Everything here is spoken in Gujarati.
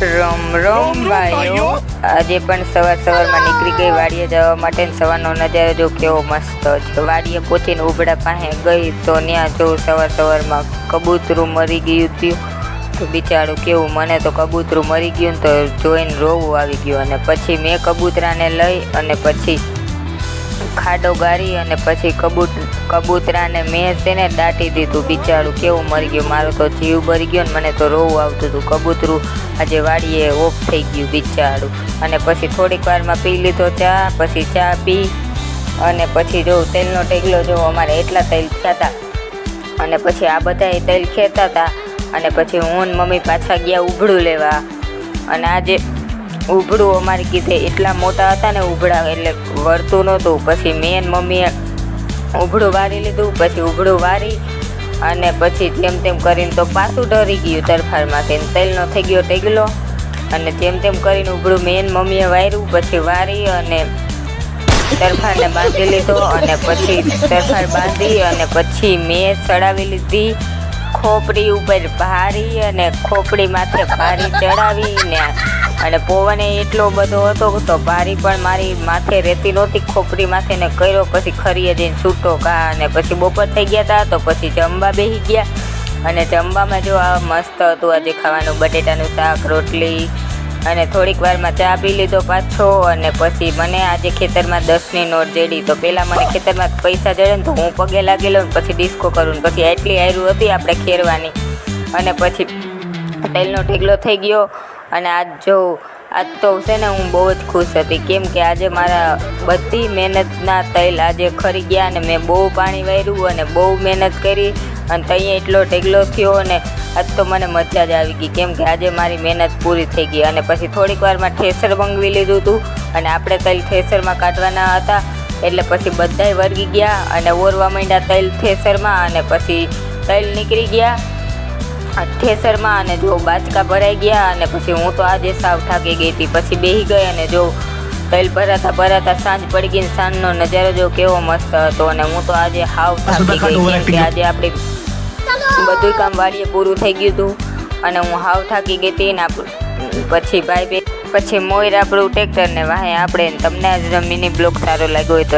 રમ રમ ભાઈઓ. આજે પણ સવાર સવારમાં નીકળી ગઈ વાડીએ જવા માટે સવારનો નજારો જો કેવો મસ્ત છે. વાડીએ પહોંચીને ઉબડા પાસે ગઈ તો ત્યાં જો સવાર સવારમાં કબૂતરું મરી ગયું હતું તો બિચારું કેવું મને તો કબૂતરું મરી ગયું ને તો જોઈને રોવું આવી ગયું. અને પછી મેં કબૂતરાને લઈ અને પછી ખાડો ગારી અને પછી કબૂત, કબૂતરાને મેં તેને દાટી દીધું. બિચારું કેવું મરી ગયું. મારો તો જીવ બરી ગયો ને મને તો રોવું આવતું હતું. કબૂતરું આજે વાડીએ ઓફ થઈ ગયું બિચારું. અને પછી થોડીક વારમાં પી લીધો ચા, પછી ચા પી અને પછી જો તેલનો ટેગલો જો અમારે એટલા તેલ થયા અને પછી આ બધાય તેલ ખેતા હતા અને પછી હું મમ્મી પાછા ગયા ઉભડું લેવા. અને આજે ઉભડું અમારે કીધે. એટલા મોટા હતા ને ઉભડા, એટલે વળતું નહોતું. પછી મેન મમ્મીએ ઉભડું વારી લીધું, પછી ઉભડું વારી અને પછી જેમ તેમ કરીને તો પાછું ડરી ગયું તરફાળમાંથી તેલનો થઈ ગયો ટેગલો અને જેમ તેમ કરીને ઉભડું મેન મમ્મીએ વાર્યું, પછી વારી અને તરફાળને બાંધી લીધો અને પછી તરફાર બાંધી અને પછી મેં ચડાવી લીધી ખોપડી ઉપર ભારી અને ખોપડી માથે ભારી ચડાવીને અને પવન એટલો બધો હતો તો ભારી પણ મારી માથે રહેતી નહોતી. ખોપડી માથે ને કર્યો, પછી ખરીએ જઈને છૂટો કા અને પછી બપોર થઈ ગયા હતા તો પછી જમવા બેસી ગયા. અને જમવામાં જો આ મસ્ત હતું, આજે ખાવાનું બટેટાનું શાક, રોટલી અને થોડીક વારમાં ચા પી લીધો પાછો અને પછી મને આજે ખેતરમાં દસની નોટ જડી. તો પહેલાં મને ખેતરમાં પૈસા જડે ને તો હું પગે લાગેલો ને પછી ડિસ્કો કરું પછી એટલી આયરું હતી આપણે ખેરવાની. અને પછી તેલનો ઢેગલો થઈ ગયો. અને આજ જો, આજ તો છે ને હું બહુ જ ખુશ હતી. કેમ કે આજે મારા બધી મહેનતના તૈલ આજે ખરી ગયા અને મેં બહુ પાણી વાર્યું અને બહુ મહેનત કરી અને ત્યાં એટલો ઢેગલો થયો અને આજ તો મને મજા જ આવી ગઈ. કેમ કે આજે મારી મહેનત પૂરી થઈ ગઈ અને પછી થોડીક વારમાં ઠેસર મંગવી લીધું હતું અને આપણે તૈલ ઠેસરમાં કાઢવાના હતા. એટલે પછી બધાય વર્ગી ગયા અને ઓરવા માંડ્યા તૈલ ઠેસરમાં અને પછી તૈલ નીકળી ગયા. આ ઠેસરમાં અને જો બાચકા ભરાઈ ગયા અને પછી હું તો આજે સાવ થાકી ગઈ હતી. પછી બેસી ગઈ અને જો તેલ ભરાતા ભરાતા સાંજ પડી ગઈ સાંજનો નજારો જો કેવો મસ્ત હતો અને હું તો આજે હાવ થાકી ગઈ કે આજે આપણે બધું કામ વાડીએ પૂરું થઈ ગયું હતું અને હું હાવ થાકી ગઈ હતી ને પછી ભાઈ બે પછી મોયર આપણું ટ્રેક્ટર ને વાહે આપણે તમને આજ મિની બ્લોક સારો લાગ્યો હોય તો